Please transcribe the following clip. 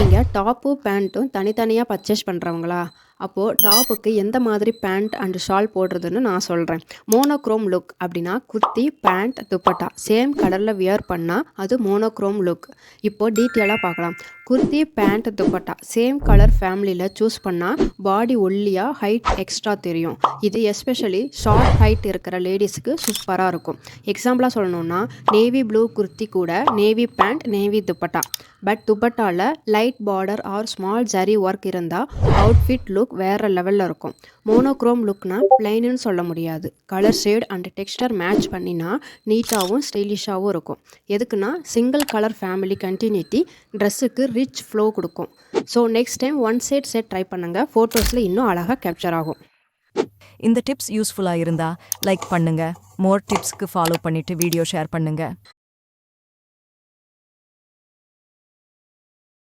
நீங்கள் டாப்பு பேண்ட்டும் தனித்தனியாக பர்ச்சேஸ் பண்ணுறவங்களா அப்போது டாப்புக்கு எந்த மாதிரி பேண்ட் அண்ட் ஷால் போடுறதுன்னு நான் சொல்கிறேன் மோனோக்ரோம் லுக் அப்படின்னா குர்த்தி பேண்ட் துப்பட்டா. சேம் கலரில் வியர் பண்ணால் அது மோனோக்ரோம் லுக் இப்போது டீட்டெயிலாக பார்க்கலாம். Kurti pant dupatta. Same colour ஃபேமிலியில் சூஸ் பண்ணால் பாடி ஒல்லியாக ஹைட் எக்ஸ்ட்ரா தெரியும். இது எஸ்பெஷலி ஷார்ட் ஹைட் இருக்கிற லேடிஸுக்கு சூப்பராக இருக்கும். எக்ஸாம்பிளாக சொல்லணும்னா நேவி ப்ளூ குர்த்தி கூட navy pant navy dupatta. But துப்பட்டாவில் light border or small zari work இருந்தால் அவுட்ஃபிட் லுக் வேறு லெவலில் இருக்கும். மோனோக்ரோம் லுக்னால் பிளைனுன்னு சொல்ல முடியாது. Colour shade and texture match பண்ணினா நீட்டாகவும் ஸ்டைலிஷாகவும் இருக்கும். எதுக்குன்னா சிங்கிள் கலர் ஃபேமிலி கண்டினியூட்டி ட்ரெஸ்ஸுக்கு ரிச் ஃப்ளோ கொடுக்கும். So next time one side set try பண்ணுங்கள் ஃபோட்டோஸில் இன்னும் அழகாக கேப்சர் ஆகும். இந்த டிப்ஸ் யூஸ்ஃபுல்லாக இருந்தால் லைக் பண்ணுங்கள் மோர் டிப்ஸ்க்கு ஃபாலோ பண்ணிவிட்டு வீடியோ ஷேர் பண்ணுங்கள்